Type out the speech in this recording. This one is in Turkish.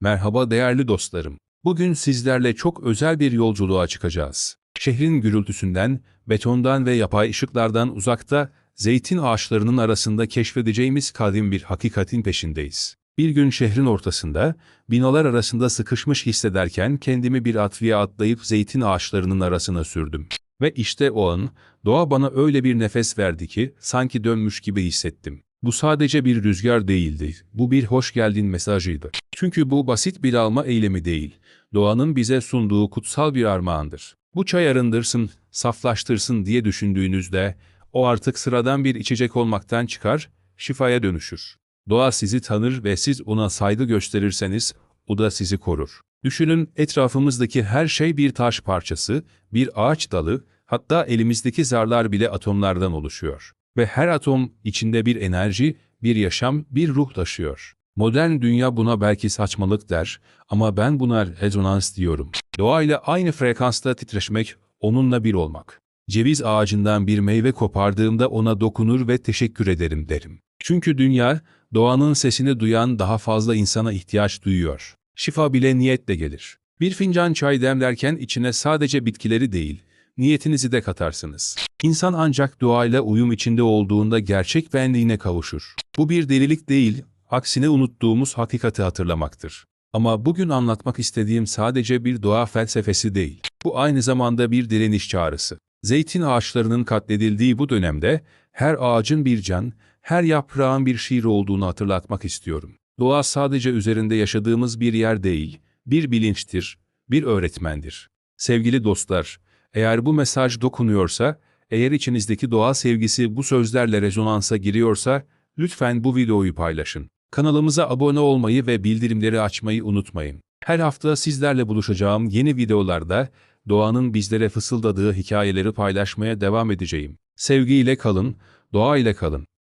Merhaba değerli dostlarım. Bugün sizlerle çok özel bir yolculuğa çıkacağız. Şehrin gürültüsünden, betondan ve yapay ışıklardan uzakta, zeytin ağaçlarının arasında keşfedeceğimiz kadim bir hakikatin peşindeyiz. Bir gün şehrin ortasında, binalar arasında sıkışmış hissederken kendimi bir atlıya atlayıp zeytin ağaçlarının arasına sürdüm. Ve işte o an, doğa bana öyle bir nefes verdi ki, sanki dönmüş gibi hissettim. Bu sadece bir rüzgar değildi, bu bir hoş geldin mesajıydı. Çünkü bu basit bir alma eylemi değil, doğanın bize sunduğu kutsal bir armağandır. Bu çay arındırsın, saflaştırsın diye düşündüğünüzde, o artık sıradan bir içecek olmaktan çıkar, şifaya dönüşür. Doğa sizi tanır ve siz ona saygı gösterirseniz, o da sizi korur. Düşünün etrafımızdaki her şey bir taş parçası, bir ağaç dalı, hatta elimizdeki zarlar bile atomlardan oluşuyor. Ve her atom içinde bir enerji, bir yaşam, bir ruh taşıyor. Modern dünya buna belki saçmalık der ama ben buna rezonans diyorum. Doğayla aynı frekansta titreşmek, onunla bir olmak. Ceviz ağacından bir meyve kopardığımda ona dokunur ve teşekkür ederim derim. Çünkü dünya, doğanın sesini duyan daha fazla insana ihtiyaç duyuyor. Şifa bile niyetle gelir. Bir fincan çay demlerken içine sadece bitkileri değil, niyetinizi de katarsınız. İnsan ancak doğayla uyum içinde olduğunda gerçek benliğine kavuşur. Bu bir delilik değil, aksine unuttuğumuz hakikati hatırlamaktır. Ama bugün anlatmak istediğim sadece bir doğa felsefesi değil. Bu aynı zamanda bir direniş çağrısı. Zeytin ağaçlarının katledildiği bu dönemde her ağacın bir can, her yaprağın bir şiir olduğunu hatırlatmak istiyorum. Doğa sadece üzerinde yaşadığımız bir yer değil, bir bilinçtir, bir öğretmendir. Sevgili dostlar, eğer bu mesaj dokunuyorsa, eğer içinizdeki doğa sevgisi bu sözlerle rezonansa giriyorsa, lütfen bu videoyu paylaşın. Kanalımıza abone olmayı ve bildirimleri açmayı unutmayın. Her hafta sizlerle buluşacağım yeni videolarda doğanın bizlere fısıldadığı hikayeleri paylaşmaya devam edeceğim. Sevgiyle kalın, doğayla kalın.